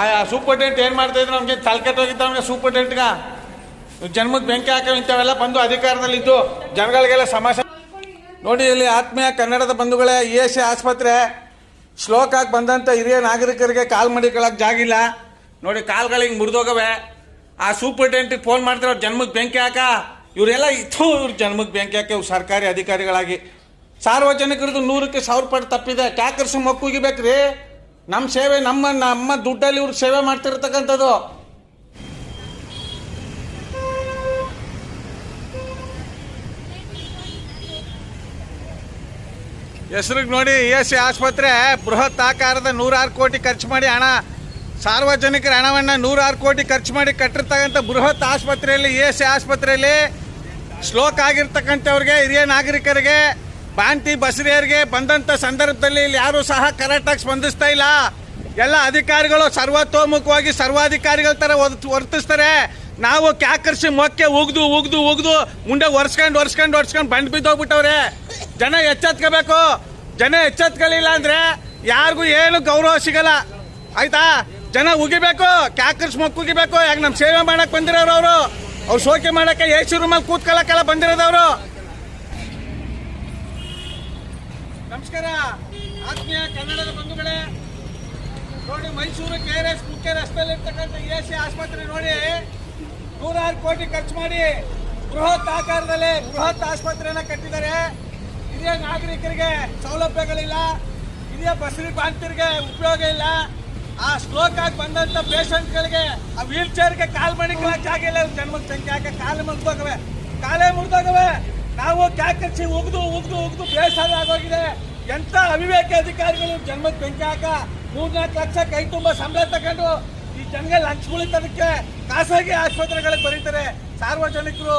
ಆ ಸೂಪರ್ಟೆಂಟ್ ಏನ್ ಮಾಡ್ತಾ ಇದ್ರು? ನಮಗೆ ತಲೆಕೆಟ್ಟೋಗಿದ್ದ ನಮಗೆ ಸೂಪರ್ಟೆಂಟ್ಗ. ಜನ್ಮದ ಬೆಂಕಿ ಹಾಕೋ ಇಂಥವೆಲ್ಲ ಬಂದು ಅಧಿಕಾರದಲ್ಲಿ ಇದ್ದು ಜನಗಳಿಗೆಲ್ಲ ಸಮಸ್ಯೆ ನೋಡಿ, ಇಲ್ಲಿ ಆತ್ಮೀಯ ಕನ್ನಡದ ಬಂಧುಗಳೇ ಇ ಎಸ್ ಆಸ್ಪತ್ರೆ ಶ್ಲೋಕಾಗಿ ಬಂದಂಥ ಹಿರಿಯ ನಾಗರಿಕರಿಗೆ ಕಾಲ್ ಮಡಿಕೊಳ್ಳೋಕೆ ಜಾಗಿಲ್ಲ ನೋಡಿ ಕಾಲ್ಗಳಿಗೆ ಮುರಿದೋಗವೆ. ಆ ಸೂಪರ್ಟೆಂಟಿಗೆ ಫೋನ್ ಮಾಡ್ತಾರೆ, ಅವ್ರು ಜನ್ಮಕ್ಕೆ ಬೆಂಕಿ ಹಾಕ. ಇವರೆಲ್ಲ ಇತ್ತು, ಇವ್ರ ಜನ್ಮಕ್ಕೆ ಬೆಂಕಿ ಹಾಕಿ ಇವ್ರು ಸರ್ಕಾರಿ ಅಧಿಕಾರಿಗಳಾಗಿ. ಸಾರ್ವಜನಿಕರದ್ದು ನೂರಕ್ಕೆ ಸಾವಿರ ಪಟ್ಟು ತಪ್ಪಿದೆ. ಟ್ಯಾಕರ್ಸ್ ಮಕ್ಕುಗಿಬೇಕ್ರಿ. ನಮ್ಮ ಸೇವೆ ನಮ್ಮ ನಮ್ಮ ದುಡ್ಡಲ್ಲಿ ಇವ್ರು ಸೇವೆ ಮಾಡ್ತಿರ್ತಕ್ಕಂಥದ್ದು. ಹೆಸ್ರಿಗೆ ನೋಡಿ ಇ ಎಸ್ ಸಿ ಆಸ್ಪತ್ರೆ, ಬೃಹತ್ ಆಕಾರದ ನೂರಾರು ಕೋಟಿ ಖರ್ಚು ಮಾಡಿ ಹಣ, ಸಾರ್ವಜನಿಕರ ಹಣವನ್ನು ನೂರಾರು ಕೋಟಿ ಖರ್ಚು ಮಾಡಿ ಕಟ್ಟಿರ್ತಕ್ಕಂಥ ಬೃಹತ್ ಆಸ್ಪತ್ರೆಯಲ್ಲಿ ಇ ಎಸ್ ಸಿ ಆಸ್ಪತ್ರೆಯಲ್ಲಿ ಸ್ಲೋಕ್ ಆಗಿರ್ತಕ್ಕಂಥವ್ರಿಗೆ, ಹಿರಿಯ ನಾಗರಿಕರಿಗೆ ಬಾಂತಿ ಬಸರಿಯರಿಗೆ ಬಂದಂಥ ಸಂದರ್ಭದಲ್ಲಿ ಇಲ್ಲಿ ಯಾರೂ ಸಹ ಕರೆಕ್ಟಾಗಿ ಸ್ಪಂದಿಸ್ತಾ ಇಲ್ಲ. ಎಲ್ಲ ಅಧಿಕಾರಿಗಳು ಸರ್ವತೋಮುಖವಾಗಿ ಸರ್ವಾಧಿಕಾರಿಗಳ ವರ್ತ್- ವರ್ತಿಸ್ತಾರೆ. ನಾವು ಕ್ಯಾಕರ್ಸಿ ಮೊಕ್ಕೆ ಉಗ್ದು ಉಗ್ದು ಉಗ್ದು ಮುಂದೆ ಒರ್ಸ್ಕೊಂಡು ಒರ್ಸ್ಕೊಂಡು ಒರ್ಸ್ಕೊಂಡು ಬಂಡ್ ಬಿದ್ದೋಗ್ಬಿಟ್ಟವ್ರೆ. ಜನ ಎಚ್ಚೆತ್ಕೋಬೇಕು. ಜನ ಎಚ್ಚೆತ್ಕೊಳ್ಳಿಲ್ಲ ಅಂದ್ರೆ ಯಾರಿಗೂ ಏನು ಗೌರವ ಸಿಗಲ್ಲ. ಆಯ್ತಾ? ಜನ ಉಗಿಬೇಕು, ಕ್ಯಾಕರ್ಸ್ ಮೊಕ್ಕ ಉಗಿಬೇಕು. ಯಾಕೆ ನಮ್ಮ ಸೇವೆ ಮಾಡಕ್ ಬಂದಿರೋರು ಅವರು? ಅವ್ರು ಶೋಕಿ ಮಾಡಕ್ಕೆ ಎ ಸಿ ರೂಮಲ್ಲಿ ಕೂತ್ಕೊಳ್ಳಕ್ಕೆಲ್ಲ ಬಂದಿರೋದವರು. ನಮಸ್ಕಾರ. ಆತ್ಮೀಯ ಕನ್ನಡದ ಬಂಧುಗಳೇ, ನೋಡಿ ಮೈಸೂರು ಕೆ ಆರ್ ಎಸ್ ಮುಖ್ಯ ರಸ್ತೆಯಲ್ಲಿ ಇರ್ತಕ್ಕಂಥ ಎ ಸಿ ಆಸ್ಪತ್ರೆ ನೋಡಿ. ನೂರಾರು ಕೋಟಿ ಖರ್ಚು ಮಾಡಿ ಬೃಹತ್ ಆಕಾರದಲ್ಲಿ ಬೃಹತ್ ಆಸ್ಪತ್ರೆಯನ್ನ ಕಟ್ಟಿದ್ದಾರೆ. ಹಿರಿಯ ನಾಗರಿಕರಿಗೆ ಸೌಲಭ್ಯಗಳಿಲ್ಲ. ಹಿರಿಯ ಬಸರಿ ಬಾಂತಿರಿಗೆ ಉಪಯೋಗ ಇಲ್ಲ. ಆ ಸ್ಟ್ರೋಕ್ ಆಗಿ ಬಂದಂತ ಪೇಷಂಟ್ಗಳಿಗೆ ಆ ವೀಲ್ ಚೇರ್ಗೆ ಕಾಲ್ ಮಣಿಕೊಳ್ಳಕ್ ಜಾಗ ಇಲ್ಲ ಜನ್ಮದ ಸಂಖ್ಯೆ ಹಾಕಿ ಕಾಲು ಮುರಿದೋಗವೆ. ಕಾಲೇ ಮುರಿದೋಗವೆ. ನಾವು ಕ್ಯಾಕರ್ಸಿ ಒಗ್ದು ಒಗ್ದು ಒಗ್ದು ಬೇಸರ ಆಗೋಗಿದೆ. ಎಂತ ಅವಿವೇಕ ಅಧಿಕಾರಿಗಳು ಜನ್ಮದ ಬೆಂಕಿ ಹಾಕ, ಮೂರ್ನಾಲ್ಕು ಲಕ್ಷ ಕೈ ತುಂಬ ಸಂಬಳ ತಗೊಂಡು ಈ ಜನಗೆ ಲಂಚ್ ಉಳಿತದಕ್ಕೆ ಖಾಸಗಿ ಆಸ್ಪತ್ರೆಗಳಿಗೆ ಬರೀತಾರೆ. ಸಾರ್ವಜನಿಕರು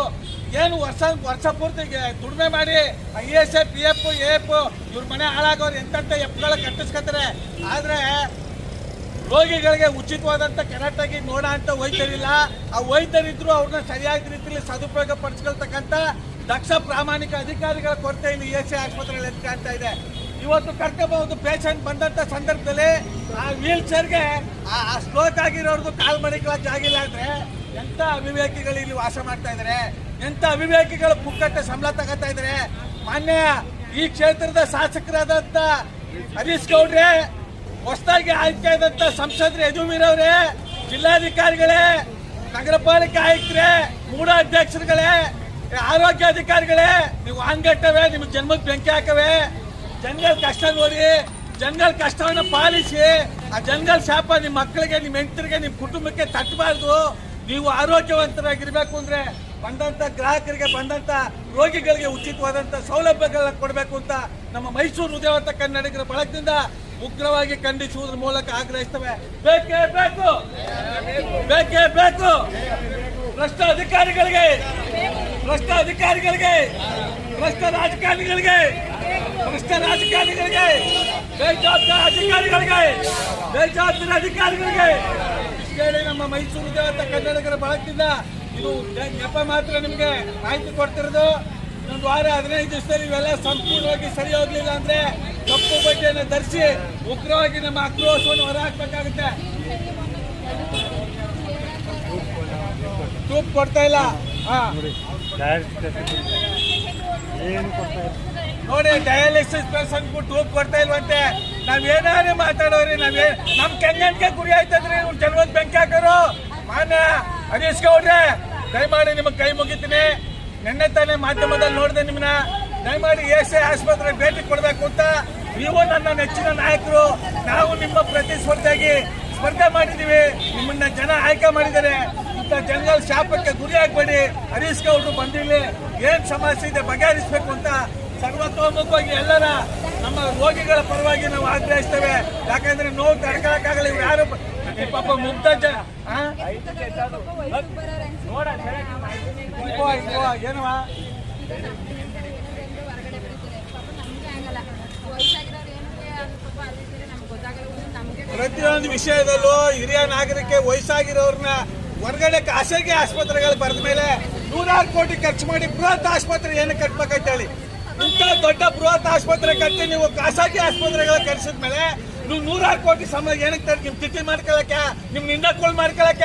ಏನು ವರ್ಷ ವರ್ಷ ಪೂರ್ತಿ ದುಡಿಮೆ ಮಾಡಿ, I S A, P F, A F, ಇವ್ರ ಮನೆ ಹಾಳಾಗೋರು ಎಂತ ಎಫ್ಗಳ ಕಟ್ಟಿಸ್ಕೊತಾರೆ. ಆದರೆ ರೋಗಿಗಳಿಗೆ ಉಚಿತವಾದಂತ ಕರೆಕ್ಟಾಗಿ ನೋಡ ಅಂತ ವೈದ್ಯರಿಲ್ಲ. ಆ ವೈದ್ಯರಿದ್ರು ಅವ್ರನ್ನ ಸರಿಯಾದ ರೀತಿಯಲ್ಲಿ ಸದುಪಯೋಗ ಪಡಿಸ್ಕೊಳ್ತಕ್ಕಂಥ ದಕ್ಷ ಪ್ರಾಮಾಣಿಕ ಅಧಿಕಾರಿಗಳ ಕೊರತೆ ಇಲ್ಲಿ ಎ ಸಿ ಆಸ್ಪತ್ರೆಯಲ್ಲಿ ಎದ್ದು ಕಾಣ್ತಾ ಇದೆ. ಇವತ್ತು ಕರ್ಕೊಬಹುದು ಪೇಷಂಟ್ ಬಂದಂತ ಸಂದರ್ಭದಲ್ಲಿ ಆ ವೀಲ್ ಚೇರ್ಗೆ ಆ ಸ್ಟ್ರೋಕ್ ಆಗಿರೋರ್ಗು ಕಾಲ್ ಮಡಿಕೊಳ್ಳೋ ಜಾಗಿಲ್ಲ ಅಂದ್ರೆ ಎಂತ ಅವಿವೇಕಿಗಳು ಇಲ್ಲಿ ವಾಸ ಮಾಡ್ತಾ ಇದಾರೆ? ಎಂತ ಅವಿವೇಕಿಗಳು ಪುಕ್ಕಟ್ಟೆ ಸಂಬಳ ತಗೋತಾ ಇದಾರೆ? ಮಾನ್ಯ ಈ ಕ್ಷೇತ್ರದ ಶಾಸಕರಾದಂತ ಹರೀಶ್ ಗೌಡ್ರೆ, ಹೊಸದಾಗಿ ಆಯ್ಕೆ ಆದಂತ ಸಂಸದರು ಯದುವೀರವ್ರೆ ಜಿಲ್ಲಾಧಿಕಾರಿಗಳೇ ನಗರ ಪಾಲಿಕೆ ಆಯುಕ್ತರೇ ಮೂಡ ಅಧ್ಯಕ್ಷರುಗಳೇ ಆರೋಗ್ಯ ಅಧಿಕಾರಿಗಳೇ, ನೀವು ಹಂಗಟ್ಟವೆ ನಿಮ್ಗೆ ಜನ್ಮಕ್ಕೆ ಬೆಂಕಿ ಹಾಕವೆ. ಜನಗಳ ಕಷ್ಟ ನೋಡಿ ಜನಗಳ ಕಷ್ಟವನ್ನು ಪಾಲಿಸಿ, ಆ ಜನಗಳ ಶಾಪ ನಿಮ್ಮ ಮಕ್ಕಳಿಗೆ ನಿಮ್ಮ ಹೆಂಡತಿರಿಗೆ ನಿಮ್ಮ ಕುಟುಂಬಕ್ಕೆ ತಟ್ಟಬಾರ್ದು. ನೀವು ಆರೋಗ್ಯವಂತರಾಗಿರ್ಬೇಕು ಅಂದ್ರೆ ಬಂದಂತ ಗ್ರಾಹಕರಿಗೆ, ಬಂದಂತ ರೋಗಿಗಳಿಗೆ ಉಚಿತವಾದಂತ ಸೌಲಭ್ಯಗಳನ್ನ ಕೊಡಬೇಕು ಅಂತ ನಮ್ಮ ಮೈಸೂರು ಉದಯವಂತ ಕನ್ನಡಿಗರ ಬಳಕದಿಂದ ಉಗ್ರವಾಗಿ ಖಂಡಿಸುವುದರ ಮೂಲಕ ಆಗ್ರಹಿಸ್ತವೆ. ಬೇಕೇ ಬೇಕು ಬೇಕೇ ಬೇಕು. ಭ್ರಷ್ಟ ಅಧಿಕಾರಿಗಳಿಗೆ ಭ್ರಷ್ಟ ಅಧಿಕಾರಿಗಳಿಗೆ, ಭ್ರಷ್ಟ ರಾಜಕಾರಣಿಗಳಿಗೆ ಭ್ರಷ್ಟ ರಾಜಕಾರಣಿಗಳಿಗೆ, ಬೇಜವಾಬ್ದಾರ ಅಧಿಕಾರಿಗಳಿಗೆ ಬೇಜವಾಬ್ದಾರ ಅಧಿಕಾರಿಗಳಿಗೆ. ಕೇಳಿ ನಮ್ಮ ಮೈಸೂರು ದೇವತ ಕನ್ನಡಿಗರ ಬಳಗದಿಂದ ಇದು ನೆಪ ಮಾತ್ರ ನಿಮಗೆ ಮಾಹಿತಿ ಕೊಡ್ತಿರೋದು. ಇನ್ನೊಂದು ವಾರ ಹದಿನೈದು ದಿವಸದಲ್ಲಿ ಇವೆಲ್ಲ ಸಂಪೂರ್ಣವಾಗಿ ಸರಿ ಹೋಗ್ಲಿಲ್ಲ ಅಂದ್ರೆ ಕಪ್ಪು ಬಟ್ಟೆಯನ್ನು ಧರಿಸಿ ಉಗ್ರವಾಗಿ ನಮ್ಮ ಆಕ್ರೋಶವನ್ನು ಹೊರಹಾಕ್ಬೇಕಾಗುತ್ತೆ. ತೂಪ್ ಕೊಡ್ತಾ ಇಲ್ಲ. ಹಾ. ನೋಡಿ ಡಯಾಲಿಸಿಸ್ ಪೇಷಂಟ್ ಹೋಗಿ ಕೊಡ್ತಾ ಇಲ್ವಂತೆ. ನಾವ್ ಏನಾದ್ರು ಮಾತಾಡೋರಿ, ನಾವೇ ನಮ್ ಕೆಂಗನ್ಗೆ ಗುರಿ ಆಯ್ತದ್ರಿ, ಇವ್ರು ಜನ್ಮದ್ ಬೆಂಕಿ ಹಾಕೋರು. ಮಾನ್ಯ ಹರೀಶ್ ಗೌಡ್ರೆ, ದಯಮಾಡಿ ನಿಮಗೆ ಕೈ ಮುಗಿತೀನಿ. ನಿನ್ನೆ ತಾನೇ ಮಾಧ್ಯಮದಲ್ಲಿ ನೋಡಿದೆ ನಿಮ್ಮನ್ನ ದಯಮಾಡಿ ಎಸ್ ಎ ಆಸ್ಪತ್ರೆ ಭೇಟಿ ಕೊಡಬೇಕು ಅಂತ ನೀವು ನನ್ನ ನೆಚ್ಚಿನ ನಾಯಕರು. ನಾವು ನಿಮ್ಮ ಪ್ರತಿಸ್ಪರ್ಧಿಯಾಗಿ ಸ್ಪರ್ಧೆ ಮಾಡಿದ್ದೀವಿ. ನಿಮ್ಮನ್ನ ಜನ ಆಯ್ಕೆ ಮಾಡಿದ್ದಾರೆ. ಇಂಥ ಜನಗಳ ಶಾಪಕ್ಕೆ ಗುರಿ ಆಗ್ಬೇಡಿ. ಹರೀಶ್ ಗೌಡ್ರು ಬಂದಿಲ್ಲಿ ಏನ್ ಸಮಸ್ಯೆ ಇದೆ ಬಗೆಹರಿಸಬೇಕು ಅಂತ ಸರ್ವತೋಮುಖವಾಗಿ ಎಲ್ಲರ ನಮ್ಮ ರೋಗಿಗಳ ಪರವಾಗಿ ನಾವು ಆಗ್ರಹಿಸ್ತೇವೆ. ಯಾಕಂದ್ರೆ ನೋವು ತಡ್ಕೊಳಕ್ಕಾಗಲ್ಲ. ಇವ್ರು ಯಾರು ಪಾಪ ಮುಗ್ಧ ಏನವ್ವ? ಪ್ರತಿಯೊಂದು ವಿಷಯದಲ್ಲೂ ಹಿರಿಯ ನಾಗರಿಕ ವಯಸ್ಸಾಗಿರೋರ್ನ ಹೊರಗಡೆ ಖಾಸಗಿ ಆಸ್ಪತ್ರೆಗಳು ಬರೆದ ಮೇಲೆ ನೂರಾರು ಕೋಟಿ ಖರ್ಚು ಮಾಡಿ ಬೃಹತ್ ಆಸ್ಪತ್ರೆ ಏನು ಕಟ್ಬೇಕಂತ ಹೇಳಿ. ಇಂಥ ದೊಡ್ಡ ಬೃಹತ್ ಆಸ್ಪತ್ರೆ ಕಟ್ಟಿ ನೀವು ಖಾಸಗಿ ಆಸ್ಪತ್ರೆಗಳ ಕಟ್ಸಿದ ಮೇಲೆ ನೀವು ನೂರಾರು ಕೋಟಿ ಸಂಬಳ ಏನಕ್ಕೆ ತರ ನಿಮ್ ತಿಥಿ ಮಾಡ್ಕೊಳಕ ನಿಮ್ ನಿಂದಕೊಳ್ ಮಾಡ್ಕೊಳಕ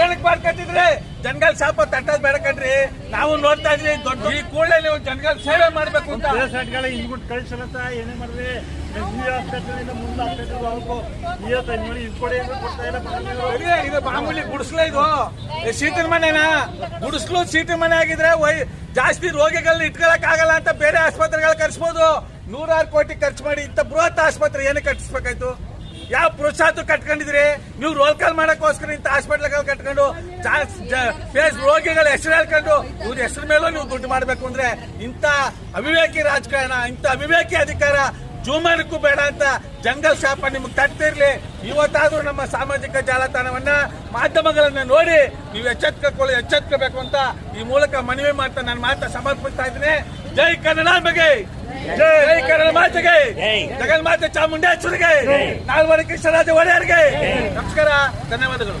ಏನಕ್ಕೆ ಮಾಡ್ಕೊತಿದ್ರಿ ಜನಗಳ ಶಾಪ ತಟ್ಟದ್ ಬೇಡ ಕಣ್ರಿ. ನಾವು ನೋಡ್ತಾ ಇದ್ರಿ ದೊಡ್ಡ ಈ ಕೂಡಲೇ ನೀವು ಜನಗಳ ಸೇವೆ ಮಾಡ್ಬೇಕು ಅಂತ. ಹಿಂದ್ಬಿಟ್ಟು ಕಳ್ಸಲತ್ತ ಏನೇ ಮಾಡ್ರಿ. ಇದು ಮಾಮೂಲಿ ಗುಡಿಸ್ಲ ಇದು. ಈ ಸೀಟಿನ ಮನೆನಾ? ಗುಡಿಸ್ಲು ಸೀಟಿನ ಮನೆ ಆಗಿದ್ರೆ ಜಾಸ್ತಿ ರೋಗಿಗಳನ್ನ ಇಟ್ಕೊಳಕ್ ಆಗಲ್ಲ ಅಂತ ಬೇರೆ ಆಸ್ಪತ್ರೆಗಳ ಕರ್ಸ್ಬೋದು. ನೂರಾರು ಕೋಟಿ ಖರ್ಚು ಮಾಡಿ ಇಂಥ ಬೃಹತ್ ಆಸ್ಪತ್ರೆ ಏನಕ್ಕೆ ಕಟ್ಟಿಸ್ಬೇಕಾಯ್ತು? ಯಾವ ಪ್ರೋತ್ಸಾಹ ಕಟ್ಕೊಂಡಿದ್ರಿ ನೀವು ರೋಲ್ ಕಾಲ್ ಮಾಡಕ್ಕೋಸ್ಕರ ಇಂಥ ಹಾಸ್ಪಿಟ್ಲ್ಗಳು ಕಟ್ಕೊಂಡು ಫೇಸ್ ರೋಗಿಗಳ ಹೆಸರು ಹೇಳ್ಕೊಂಡು, ಇವ್ರ ಹೆಸರು ಮೇಲೂ ನೀವು ದುಡ್ಡು ಮಾಡಬೇಕು ಅಂದ್ರೆ ಇಂಥ ಅವಿವೇಕಿ ರಾಜಕಾರಣ, ಇಂಥ ಅವಿವೇಕಿ ಅಧಿಕಾರ ಜೂಮಾನಕ್ಕೂ ಬೇಡ ಅಂತ ಜಂಗಲ್ ಶಾಪ ನಿಮ್ಗೆ ತಟ್ಟಿರ್ಲಿ ಇವತ್ತಾದ್ರೂ ನಮ್ಮ ಸಾಮಾಜಿಕ ಜಾಲತಾಣವನ್ನ, ಮಾಧ್ಯಮಗಳನ್ನ ನೋಡಿ, ನೀವು ಎಚ್ಚೆತ್ಕೊಳ್ಳಿ ಎಚ್ಚೆತ್ಕೋಬೇಕು ಅಂತ ಈ ಮೂಲಕ ಮನವಿ ಮಾಡ್ತಾ ನನ್ನ ಮಾತ ಸಮರ್ಪಿಸ್ತಾ ಇದ್ದೀನಿ. ಜೈ ಕನ್ನಡ ಬಗ್ಗೆ ಜೈ ಕನ್ನಡ ಮಾತೆಗೆ ಜಗನ್ಮಾತೆ ಚಾಮುಂಡೇಶ್ವರಿಗೆ ನಾಲ್ವಡಿ ಕೃಷ್ಣರಾಜ ಒಡೆಯರ್ಗೆ. ನಮಸ್ಕಾರ ಧನ್ಯವಾದಗಳು.